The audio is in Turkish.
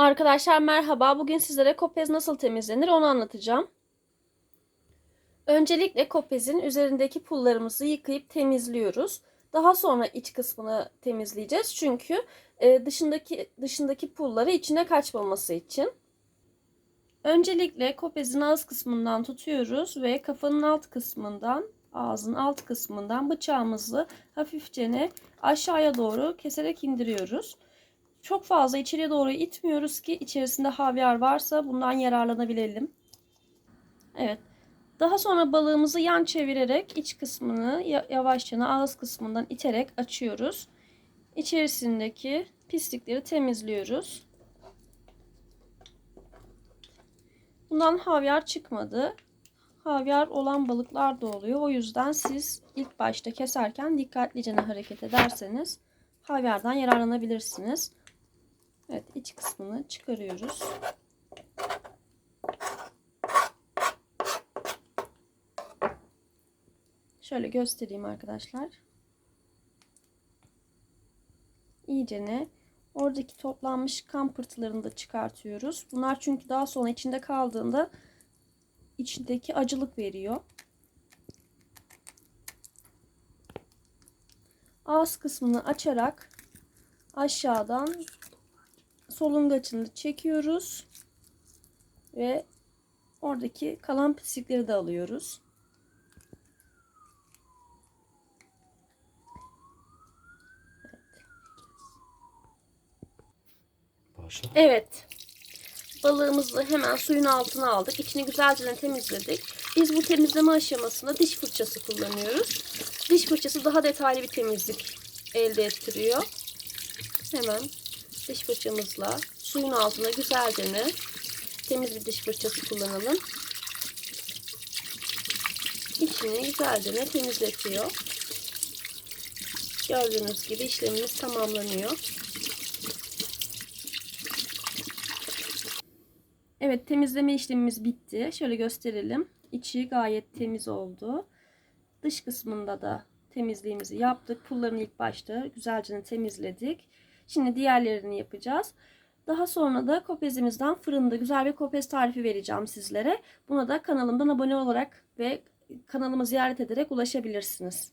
Arkadaşlar merhaba. Bugün sizlere kopez nasıl temizlenir onu anlatacağım. Öncelikle kopezin üzerindeki pullarımızı yıkayıp temizliyoruz. Daha sonra iç kısmını temizleyeceğiz. Çünkü e, dışındaki dışındaki pulları içine kaçmaması için. Öncelikle kopezin ağız kısmından tutuyoruz ve kafanın alt kısmından, ağzın alt kısmından bıçağımızı hafifçe aşağıya doğru keserek indiriyoruz. Çok fazla içeriye doğru itmiyoruz ki içerisinde havyar varsa bundan yararlanabilelim. Evet. Daha sonra balığımızı yan çevirerek iç kısmını yavaşça ağız kısmından iterek açıyoruz. İçerisindeki pislikleri temizliyoruz. Bundan havyar çıkmadı. Havyar olan balıklar da oluyor. O yüzden siz ilk başta keserken dikkatlice hareket ederseniz havyardan yararlanabilirsiniz. Evet iç kısmını çıkarıyoruz. Şöyle göstereyim arkadaşlar. İyicene oradaki toplanmış kan pırtılarını da çıkartıyoruz. Bunlar çünkü daha sonra içinde kaldığında içindeki acılık veriyor. Ağız kısmını açarak aşağıdan solungaçını çekiyoruz ve oradaki kalan pislikleri de alıyoruz. Başla. Evet. Balığımızı hemen suyun altına aldık. İçini güzelce temizledik. Biz bu temizleme aşamasında diş fırçası kullanıyoruz. Diş fırçası daha detaylı bir temizlik elde ettiriyor. Hemen diş fırçamızla suyun altına güzelce temiz bir diş fırçası kullanalım. İçini güzelce temizletiyor. Gördüğünüz gibi işlemimiz tamamlanıyor. Evet temizleme işlemimiz bitti. Şöyle gösterelim. İçi gayet temiz oldu. Dış kısmında da temizliğimizi yaptık. Pullarını ilk başta güzelce temizledik. Şimdi diğerlerini yapacağız. Daha sonra da kopezimizden fırında güzel bir kopez tarifi vereceğim sizlere. Buna da kanalımdan abone olarak ve kanalımı ziyaret ederek ulaşabilirsiniz.